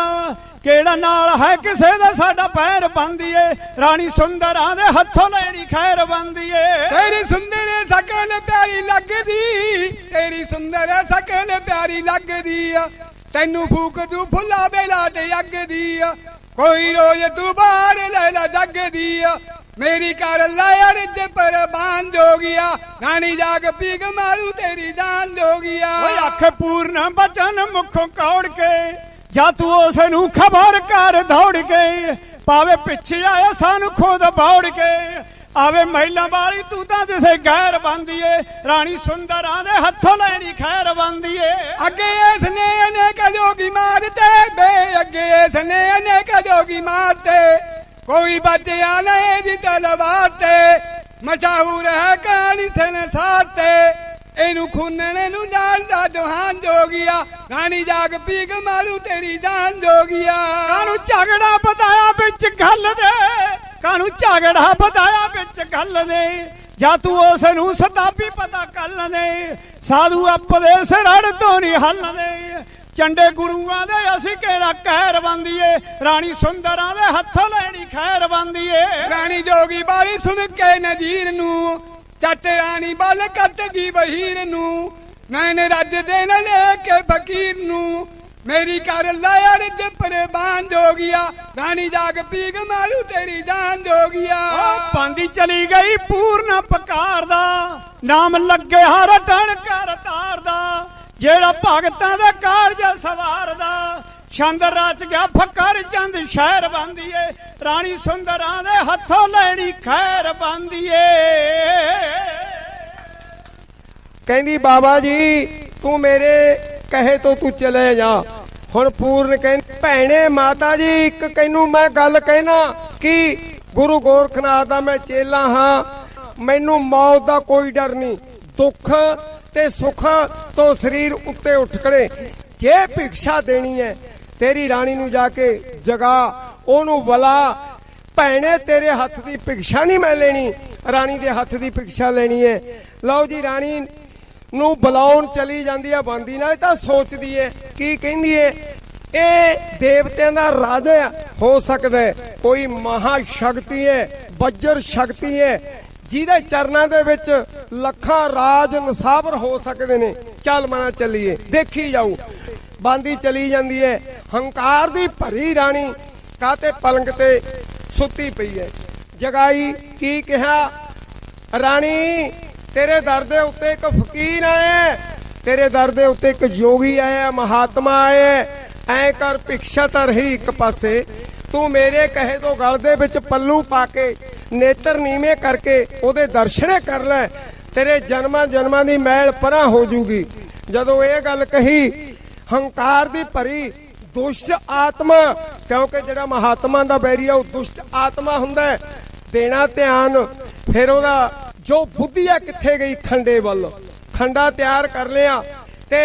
ਕਿਹੜਾ ਨਾਲ ਹੈ ਕਿਸੇ ਦਾ ਸਾਡਾ ਪੈਰ ਬੰਦੀ ਰਾਣੀ ਸੁੰਦਰਾਂ ਦੇ ਹੱਥੋਂ ਲੈਣੀ ਖੈਰ ਬੰਦੀ ਏ ਤੇਰੀ ਸੁੰਦਰ ਸਕਲ ਪਿਆਰੀ ਲੱਗਦੀ, ਤੇਰੀ ਸੁੰਦਰ ਸਕਲ ਪਿਆਰੀ ਲੱਗਦੀ ਆ। ਤੈਨੂੰ ਫੂਕ ਦੂ ਫੁੱਲਾ ਬੇਲਾ ਤੇ ਅੱਗ ਦੀ ਆ। ਕੋਈ ਰੋਜ਼ ਤੂੰ ਬਾਹਰ ਲੈ ਲੈ ਜੱਗ ਦੀ ਮੇਰੀ ਕਰ ਲੈ ਅਰਜ ਪਰਬਾਨ ਜੋਗੀਆ। ਰਾਣੀ ਜਾਗ ਪੀਗ ਮਾਰੂ ਤੇਰੀ ਜਾਨ ਜੋਗੀਆ। ਓਏ ਅੱਖ ਪੂਰਨ ਬਚਨ ਮੁਖੋਂ ਕੌੜ ਕੇ, ਜਾ ਤੂੰ ਉਸ ਨੂੰ ਖਬਰ ਕਰ ਦੌੜ ਕੇ ਪਾਵੇ ਪਿੱਛੇ ਆਇਆ ਸਾਨੂੰ ਖੁਦ ਬੌੜ ਕੇ। ਆਵੇ ਮਹਿਲਾ ਵਾਲੀ, ਤੂੰ ਤਾਂ ਜਿਸੇ ਗੈਰ ਬੰਦੀ ਏ ਰਾਣੀ ਸੁੰਦਰਾਂ ਦੇ ਹੱਥੋਂ ਲੈਣੀ ਖੈਰ ਬੰਦੀ ਏ ਅੱਗੇ ਇਸ ਨੇ ਅਨੇਕ ਜੋਗੀ ਮਾਰਤੇ ਬੇ ਅੱਗੇ ਇਸ ਨੇ ਅਨੇਕ ਜੋਗੀ ਮਾਰਤੇ। ਕੋਈ ਬਚਿਆ ਨਹੀਂ ਦੀ ਤਲਵਾਰ ਤੇ, ਮਸ਼ਹੂਰ ਹੈ ਕਹਾਣੀ ਸੰਸਾਰ ਤੇ ਇਹਨੂੰ ਖੁੰਨਣੇ ਨੂੰ ਜਾਣਦਾ ਜਹਾਨ ਜੋਗੀਆ ਰਾਣੀ ਜਾਗ ਪੀਗ ਮਾਰੂ ਤੇਰੀ ਜਾਨ ਜੋਗੀਆ ਕਾਨੂੰ ਝਗੜਾ ਬਤਾਇਆ ਵਿੱਚ ਗੱਲ ਦੇ? ਕਾਨੂੰ ਝਗੜਾ ਬਤਾਇਆ ਵਿੱਚ ਗੱਲ ਦੇ? ਜਾਂ ਤੂੰ ਉਸ ਨੂੰ ਸਤਾਬੀ ਪਤਾ ਕੱਲ ਦੇ ਸਾਧੂ ਆਪਦੇ ਸਿਰੜ ਤੋਂ ਨਹੀਂ ਹੱਲ ਦੇ ਚੰਡੇ ਗੁਰੂਆਂ ਦੇ ਅਸੀਂ ਕਿਹੜਾ ਕਹਿਰ ਬੰਦੀਏ? ਰਾਣੀ ਸੁੰਦਰਾਂ ਦੇ ਹੱਥੋਂ ਲੈਣੀ ਖੈਰ ਬੰਦੀਏ? ਰਾਣੀ ਜੋਗੀ ਬਾਲੀ ਸੁਣ ਕੇ ਨਜ਼ੀਰ ਨੂੰ ਚੱਟ ਰਾਣੀ ਬਲ ਕੱਟ ਗਈ ਬਹੀਰ ਨੂੰ। ਨੈਣ ਰੱਜ ਦੇ ਨਾ ਲੈ ਕੇ ਫਕੀਰ ਨੂੰ। ਮੇਰੀ ਕਰ ਲਾਇਆ ਰਿਜ ਪਰਬਾਨ ਜੋਗੀਆ। ਰਾਣੀ ਜਾਗ ਪੀਗ ਮਾਰੂ ਤੇਰੀ ਜਾਨ ਜੋਗੀਆ। ਪਾਂਦੀ ਚਲੀ ਗਈ ਪੂਰਨ ਪਕਾਰ ਦਾ। ਨਾਮ ਲੱਗੇ ਹਰ ਟਣ ਕਰ ਤਾਰ ਦਾ। ਜਿਹੜਾ ਭਗਤਾਂ ਦਾ ਕਾਰਜ ਸਵਾਰਦਾ ਛੰਦ ਰਚ ਗਿਆ ਫਕਰ ਚੰਦ ਸ਼ਹਿਰ ਬੰਦੀਏ, ਰਾਣੀ ਸੁੰਦਰਾਂ ਦੇ ਹੱਥੋਂ ਲੈਣੀ ਖੈਰ ਬੰਦੀਏ। ਕਹਿੰਦੀ, ਬਾਬਾ ਜੀ, ਤੂੰ ਮੇਰੇ ਕਹੇ ਤੋਂ ਤੂੰ ਚਲੇ ਜਾ। ਹੁਣ ਪੂਰਨ ਕਹਿੰਦੀ, ਭੈਣੇ ਮਾਤਾ ਜੀ, ਇੱਕ ਕਹਿੰਨੂੰ ਮੈਂ ਗੱਲ ਕਹਿਣਾ ਕਿ ਗੁਰੂ ਗੋਰਖਨਾਥ ਦਾ ਮੈਂ ਚੇਲਾ ਹਾਂ। ਮੈਨੂੰ ਮੌਤ ਦਾ ਕੋਈ ਡਰ ਨਹੀਂ। ਦੁੱਖ ਤੇ ਸੁੱਖ ਤੋਂ ਸਰੀਰ ਉੱਤੇ ਉੱਠ ਖੜੇ। ਜੇ ਭਿਕਸ਼ਾ ਦੇਣੀ ਹੈ ਤੇਰੀ ਰਾਣੀ ਨੂੰ ਜਾ ਕੇ ਜਗਾ, ਉਹਨੂੰ ਬੁਲਾ ਭੈਣੇ ਤੇਰੇ ਹੱਥ ਦੀ ਭਿਕਸ਼ਾ ਨਹੀਂ ਮੈਂ ਲੈਣੀ, ਰਾਣੀ ਦੇ ਹੱਥ ਦੀ ਭਿਕਸ਼ਾ ਲੈਣੀ ਹੈ ਲਓ ਜੀ, ਰਾਣੀ ਨੂੰ ਬੁਲਾਉਣ ਚਲੀ ਜਾਂਦੀ ਹੈ ਬੰਦੀ ਨਾਲ ਤਾਂ ਸੋਚਦੀ ਹੈ ਕੀ ਕਹਿੰਦੀ ਹੈ ਇਹ ਦੇਵਤਿਆਂ ਦਾ ਰਾਜਾ ਹੋ ਸਕਦਾ ਕੋਈ ਮਹਾ ਸ਼ਕਤੀ ਹੈ ਬੱਜਰ ਸ਼ਕਤੀ ਹੈ ਜਿਹਦੇ ਚਰਨਾਂ ਦੇ ਵਿੱਚ ਲੱਖਾਂ ਰਾਜ ਨਸਾਬਰ ਹੋ ਸਕਦੇ ਨੇ। ਚੱਲ ਮਨਾ ਚੱਲੀਏ, ਦੇਖੀ ਜਾਊ ਬਾਂਦੀ ਚਲੀ ਜਾਂਦੀ ਹੈ ਹੰਕਾਰ ਦੀ ਭਰੀ ਰਾਣੀ ਕਾਤੇ ਪਲੰਗ ਤੇ ਸੁੱਤੀ ਪਈ ਹੈ ਜਗਾਈ ਕੀ ਕਿਹਾ? ਰਾਣੀ ਤੇਰੇ ਦਰ ਦੇ ਉੱਤੇ ਇੱਕ ਫਕੀਰ ਆਇਆ ਤੇਰੇ ਦਰ ਦੇ ਉੱਤੇ ਇੱਕ ਯੋਗੀ ਆਇਆ ਹੈ, ਮਹਾਤਮਾ ਆਇਆ ਐ ਕਰ ਭਿਕਸ਼ਾ ਤਾਂ ਰਹੀ ਇੱਕ ਪਾਸੇ। ਤੂੰ ਮੇਰੇ ਕਹੇ ਤੋਂ ਗਲ ਦੇ ਵਿੱਚ ਪੱਲੂ ਪਾ ਕੇ ਨੇਤਰ ਨੀਵੇਂ ਕਰਕੇ ਉਹਦੇ ਦਰਸ਼ਨੇ ਕਰ ਲੈ। ਤੇਰੇ ਜਨਮਾਂ ਜਨਮਾਂ ਦੀ ਮੈਲ ਪਰਾਂ ਹੋ ਜੂਗੀ। ਜਦੋਂ ਇਹ ਗੱਲ ਕਹੀ ਹੰਕਾਰ ਦੀ ਭਰੀ ਦੁਸ਼ਟ ਆਤਮਾ, ਕਿਉਂਕਿ ਜਿਹੜਾ ਮਹਾਤਮਾ ਦਾ ਬੈਰੀ ਆ ਉਹ ਦੁਸ਼ਟ ਆਤਮਾ ਹੁੰਦਾ ਦੇਣਾ ਧਿਆਨ, ਫਿਰ ਉਹਦਾ ਜੋ ਬੁੱਧੀ ਆ ਕਿੱਥੇ ਗਈ? ਖੰਡੇ ਵੱਲ। ਖੰਡਾ ਤਿਆਰ ਕਰ ਲਿਆ ਤੇ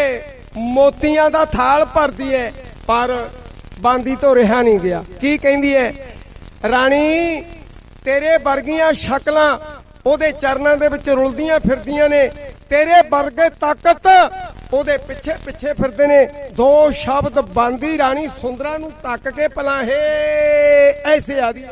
ਮੋਤੀਆਂ ਦਾ ਥਾਲ ਭਰਦੀ ਹੈ, ਪਰ ਬਾਂਦੀ ਤੋਂ ਰਿਹਾ ਨਹੀਂ ਗਿਆ। ਕੀ ਕਹਿੰਦੀ ਹੈ? ਰਾਣੀ, ਤੇਰੇ ਵਰਗੀਆਂ ਸ਼ਕਲਾਂ ਉਹਦੇ ਚਰਨਾਂ ਦੇ ਵਿੱਚ ਰੁਲਦੀਆਂ ਫਿਰਦੀਆਂ ਨੇ। ਤੇਰੇ ਵਰਗੇ ਤਾਕਤ ਉਹਦੇ ਪਿੱਛੇ ਪਿੱਛੇ ਫਿਰਦੇ ਨੇ। ਦੋ ਸ਼ਬਦ ਬਾਂਦੀ ਰਾਣੀ ਸੁੰਦਰਾ ਨੂੰ ਤੱਕ ਕੇ ਪਲਾਹੇ ਐਸੇ ਆਦੀ।